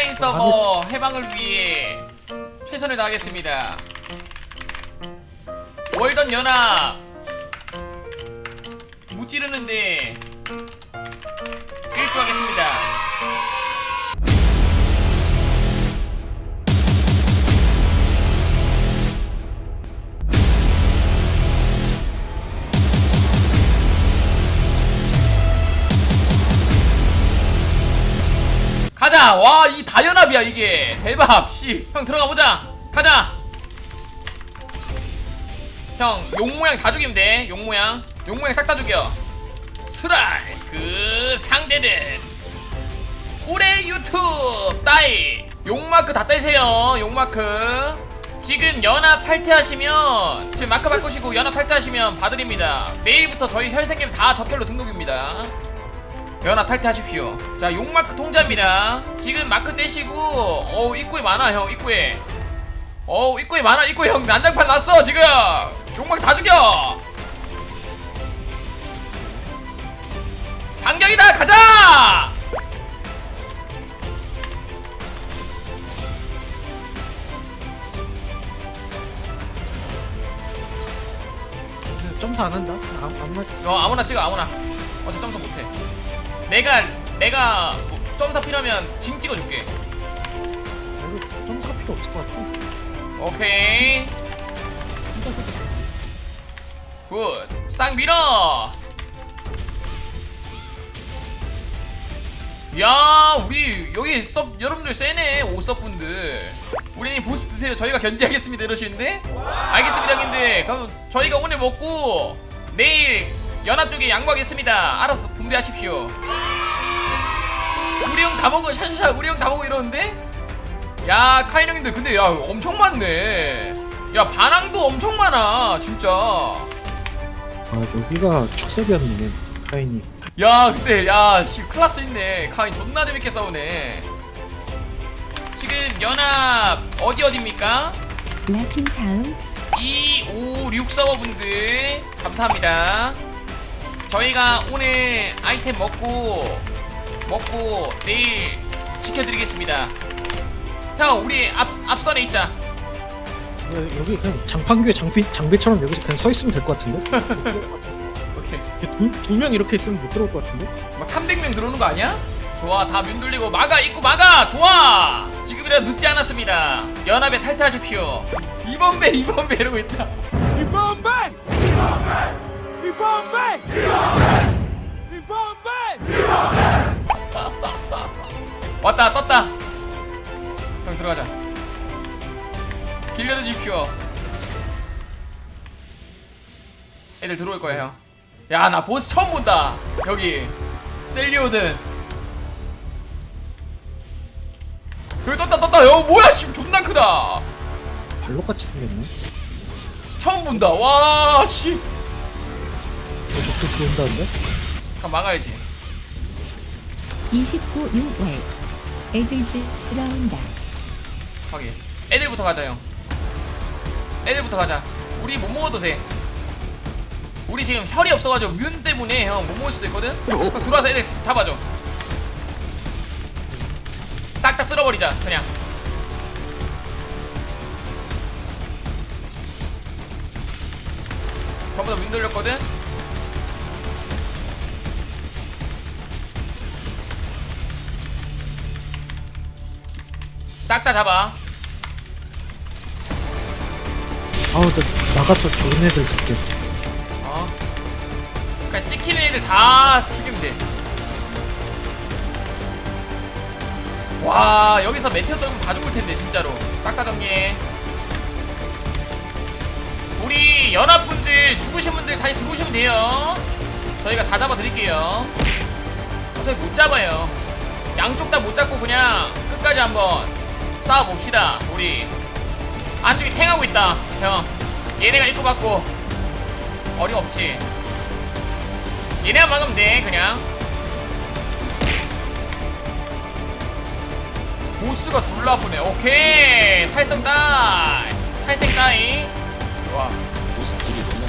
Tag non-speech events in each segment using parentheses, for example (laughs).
오프라인 서버 해방을 위해 최선을 다하겠습니다. 월던 연합 무찌르는데 일조하겠습니다. 가자. 와, 이 다연합이야 이게. 대박. 씨. 형 들어가 보자. 가자. 형, 용 모양 다 죽이면 돼. 용 모양. 용 모양 싹 다 죽여. 스라이 그 상대는 올해 유튜브 따이 용마크 다 떼세요 용마크 지금 연합 탈퇴하시면 지금 마크 바꾸시고 연합 탈퇴하시면 봐드립니다 내일부터 저희 혈생님 다 적혈로 등록입니다 연합 탈퇴하십시오. 자 용마크 통자입니다. 지금 마크 떼시고 어우 입구에 많아 형 입구에. 어우 입구에 많아 입구에 형 난장판 났어 지금. 용마크 다 죽여. 반격이다 가자! 점수 안 한다. 아, 아무나 어 아무나 찍어 아무나. 어제 점수 못해 내가 내가 뭐 점사 필요하면 징 찍어줄게. 이거 점수가 필요 없을 것 같아. 오케이. 돼. 굿싹 밀어. 야 우리 여기 섭 여러분들 세네 오섭분들. 우리 보스 드세요. 저희가 견제하겠습니다. 이러시는데? 알겠습니다 형님들. 그럼 저희가 오늘 먹고 내일 연합 쪽에 양보하겠습니다. 알아서 분배하십시오. 우리 형 다 먹어 샤샤 우리 형 다 먹어 이러는데? 야 카인 형님들 근데 야 엄청 많네. 야 반항도 엄청 많아 진짜. 아 여기가 축색이었네. 카인이. 야 근데 야 씨 클라스 있네. 카인 존나 재밌게 싸우네. 지금 연합 어디 어디입니까? 라킨 다음 2, 5, 6 서버분들 감사합니다 저희가 오늘 아이템 먹고 먹고 내일 지켜드리겠습니다. 형 우리 앞, 앞선에 있자. 야, 여기 그냥 장판교에 장비 장비처럼 여기서 그냥 서 있으면 될 것 같은데. (laughs) 오케이. 두명 이렇게 있으면 못 들어올 것 같은데. 막 300명 들어오는 거 아니야? 좋아 다문 돌리고 막아 입구 막아 좋아! 지금이라도 늦지 않았습니다. 연합에 탈퇴하십시오. 2번 배 2번 배 이러고 있다 (laughs) 왔다 떴다. 형 들어가자. 길려도 주십시오. 애들 들어올 거야 형야 나 보스 처음 본다. 여기. 셀리오든. 여기 떴다 떴다. 여 뭐야 씨 존나 크다. 발로같이 생겼네. 처음 본다. 와씨 어, 적도 들어온다는데? 그럼 막아야지. 29 6월. 애들들 들어온다. 확인. 애들부터 가자 형. 애들부터 가자. 우리 못 먹어도 돼. 우리 지금 혈이 없어가지고 뮨 때문에 형 못 먹을 수도 있거든? 형 들어와서 애들 잡아줘. 싹 다 쓸어버리자 그냥. 전부 다 문 돌렸거든 싹 다 잡아 아우 나 나가서 좋은 애들 줄게. 어. 그냥 찍히는 애들 다 죽이면 돼. 와 여기서 메테오 떨면 다 죽을 텐데 진짜로 싹 다 정리해. 우리 연합분들 죽으신 분들 다시 들어오시면 돼요. 저희가 다 잡아드릴게요. 어차피 못 잡아요. 양쪽 다 못 잡고 그냥 끝까지 한번 싸워봅시다. 우리. 안쪽에 탱하고 있다 형. 얘네가 입고 받고. 어림없지. 얘네만 막으면 돼 그냥. 보스가 졸라 아프네. 오케이 살성 따이. 탈생 따이. 좋아. 보스들이 너무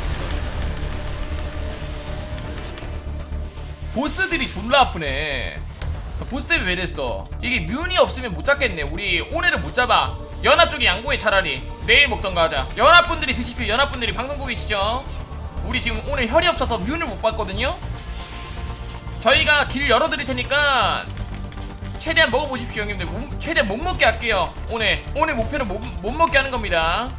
보스들이 졸라 아프네 보스 때문에 왜 이랬어? 이게 뮤이 없으면 못 잡겠네. 우리 오늘은 못 잡아. 연합 쪽이 양보해 차라리. 내일 먹던가 하자. 연합분들이 드십시오. 연합분들이 방송 보고 계시죠? 우리 지금 오늘 혈이 없어서 뮤를 못 봤거든요? 저희가 길 열어드릴 테니까 최대한 먹어보십시오 형님들. 못- 최대한 못 먹게 할게요. 오늘 오늘 목표는 못, 못 먹게 하는 겁니다.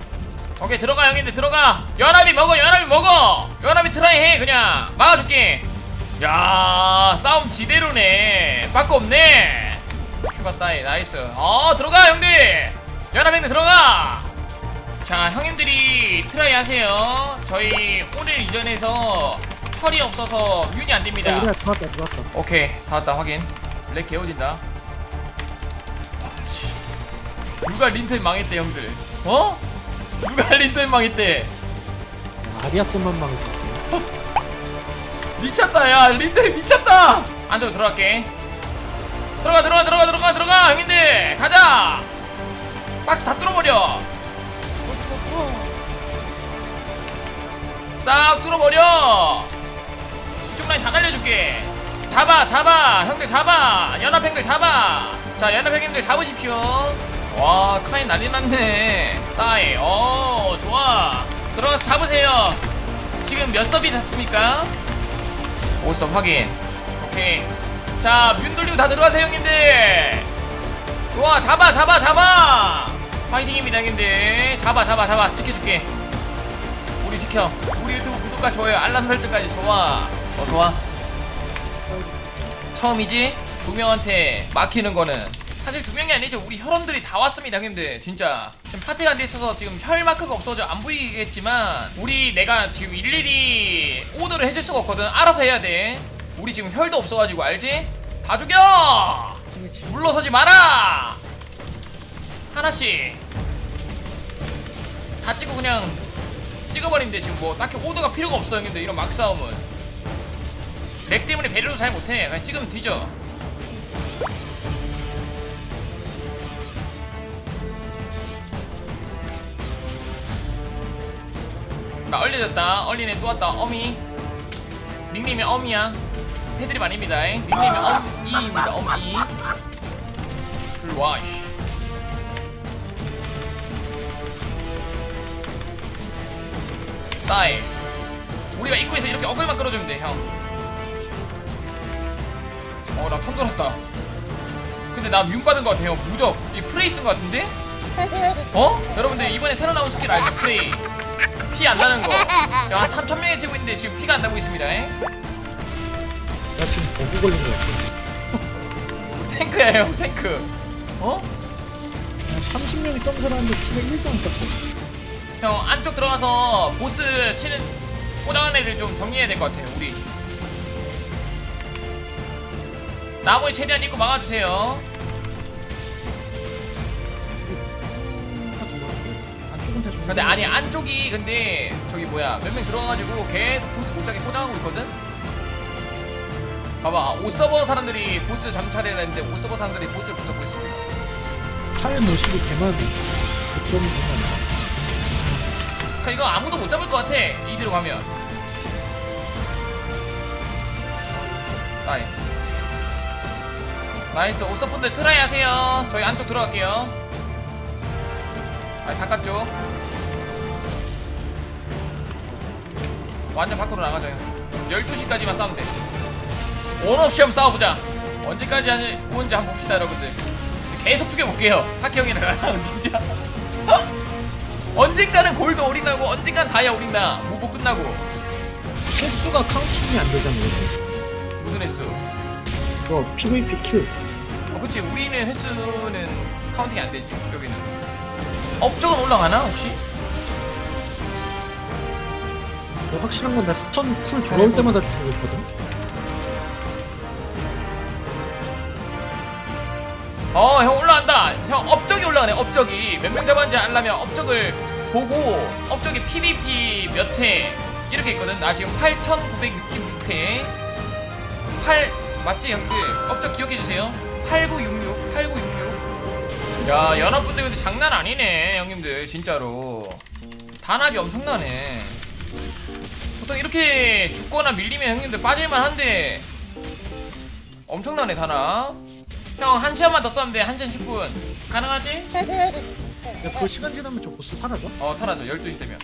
오케이 들어가 형님들. 들어가. 연합이 먹어 연합이 먹어. 연합이 트라이 해 그냥. 막아줄게 야 싸움 지대로네. 빠꾸 없네. 슈가 따이 나이스. 어 들어가 형들. 연합 형들 들어가. 자 형님들이 트라이 하세요. 저희 오늘 이전에서 털이 없어서 뮤이 안 됩니다. 우리가 들어왔다 들어왔다. 오케이 다 왔다 확인. 렉 개워진다. 누가 린틀 망했대 형들? 어? 누가 (laughs) 린틀 망했대? 아리아스만 망했었어 (laughs) 미쳤다 야 린틀 미쳤다! 안쪽으로 들어갈게. 들어가 들어가 들어가 들어가 들어가 형님들! 가자! 박스 다 뚫어버려! 싹 뚫어버려! 뒤쪽 라인 다 날려줄게. 잡아 잡아! 형들 잡아! 연합 형들 잡아! 자 연합 형님들 잡으십시오. 와 카인 난리 났네. 따이 어 좋아. 들어가서 잡으세요. 지금 몇 섭이 잤습니까? 5섭 확인. 오케이. 자문 돌리고 다 들어가세요 형님들. 좋아 잡아 잡아 잡아. 파이팅입니다 형님들. 잡아 잡아 잡아. 지켜줄게. 우리 지켜. 우리 유튜브 구독과 좋아요 알람 설정까지 좋아. 어 좋아 처음이지? 두 명한테 막히는 거는 사실 두 명이 아니죠 우리 혈원들이 다 왔습니다 형님들. 진짜. 지금 파티가 안 돼 있어서 지금 혈 마크가 없어져 안 보이겠지만 우리 내가 지금 일일이 오더를 해줄 수가 없거든. 알아서 해야 돼. 우리 지금 혈도 없어가지고 알지? 다 죽여 물러서지 마라! 하나씩. 다 찍고 그냥 찍어버리는데 지금 뭐. 딱히 오더가 필요가 없어 형님들. 이런 막싸움은. 렉 때문에 배려도 잘 못해. 그냥 찍으면 뒤져 나 얼려졌다 얼리네 또 왔다 어미 닉네임이 어미야 해드립 아닙니다 잉. 닉네임이 어미입니다 어미 씨. 따이 우리가 입구에서 이렇게 어글만 끌어주면 돼 형. 어나 턴 돌았다. 근데 나뮨 받은 거 같아 형. 무적. 이 프레이 쓴거 같은데? 어? 여러분들 이번에 새로 나온 스킬 알죠? 프레이. 피 안 나는 거. 한 3천 명에 치고 있는데 지금 피가 안 나고 있습니다. 에? 나 지금 버그 걸린 거 같아 탱크야 형 탱크. 어? 30명이 점수하는데 피가 1도 안 떴어 형 안쪽 들어가서 보스 치는 꼬당한 애들 좀 정리해야 될 것 같아요 우리 나머지 최대한 입고 막아주세요 근데 아니 안쪽이 근데 저기 뭐야 몇 명 들어가가지고 계속 보스 못 잡게 포장하고 있거든? 봐봐 5서버 사람들이 보스 잠차례라 했는데 5서버 사람들이 보스를 못 잡고 있어. 칼 모시고 개만 그런 개만. 그러니까 이거 아무도 못 잡을 것 같아 이대로 가면. 나이. 나이스 오서분들 트라이 하세요. 저희 안쪽 들어갈게요. 아니 바깥쪽 완전 밖으로 나가죠. 12시까지만 싸우면 돼원 없이 한번 싸워보자. 언제까지 하니 오는지 한번 봅시다 여러분들. 계속 죽여볼게요. 사키 형이랑. 나랑 (laughs) 진짜. (laughs) 언젠가는 골드 올인하고 언젠간 다이아 올인다. 무보 끝나고. 횟수가 카운팅이 안 되잖아 이거. 무슨 횟수? 그거 PVP 큐 어 그치. 우리는 횟수는 카운팅이 안 되지 여기는. 업적은 올라가나 혹시? 뭐 확실한 건 나 스턴 쿨 돌아올 때마다 들고 있거든? 어 형 올라간다. 형 업적이 올라가네 업적이. 몇 명 잡았는지 알려면 업적을 보고 업적이 PVP 몇 회? 이렇게 있거든. 나 지금 8966회. 8 맞지 형들 업적 기억해주세요. 8966 8966 야 연합분들 근데 장난 아니네 형님들 진짜로. 단합이 엄청나네 보통 이렇게 죽거나 밀리면 형님들 빠질만 한데. 엄청나네 단합 형한 시간만 더 써면 돼한 시간 10분. 가능하지? 야, 그 시간 지나면 저 보스 사라져? 어 사라져. 12시 되면.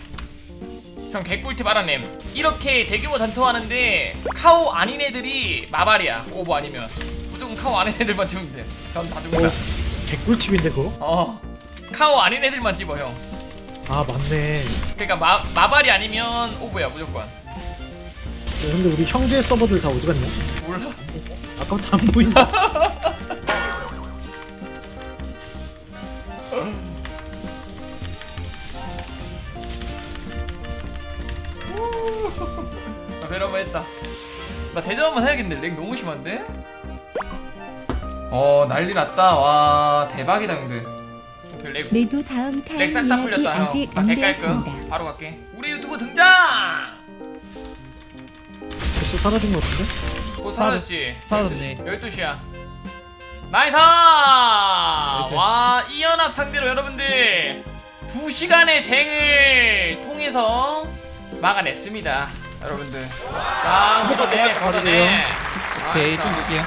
형 개꿀팁 알아냄 이렇게 대규모 전투하는데 카오 아닌 애들이 마발이야. 오버 아니면. 무조건 카오 아닌 애들만 찍으면 돼전다 죽는다. 어, 개꿀팁인데 그거? 어. 카오 아닌 애들만 집어 형 아 맞네. 그러니까 마, 마발이 아니면 오버야 무조건 야, 근데 우리 형제 서버들 다 어디 갔냐? 몰라 아까부터 안 보인다. (laughs) 나 한번 했다 나 한번 해야겠네 렉 너무 심한데? 어 난리 났다 와 대박이다 그 렉, 내도 다음 타임 렉 싹 다 이야기 풀렸다 아직 형나 안 되었습니다. 바로 갈게. 우리 유튜브 등장! 보스 사라진 것 같은데? 곧 사라졌지? 사라졌네. 12시야. 나이스 와 이 연합 상대로 여러분들 2시간의 쟁을 통해서 막아냈습니다 여러분들. 자 걷어내 걷어내 오케이. 좀 볼게요.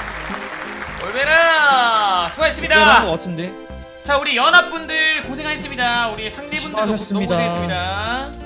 올베라 네, 수고했습니다. 같은데 자 우리 연합분들 고생하셨습니다 우리 상대분들도. 고생했습니다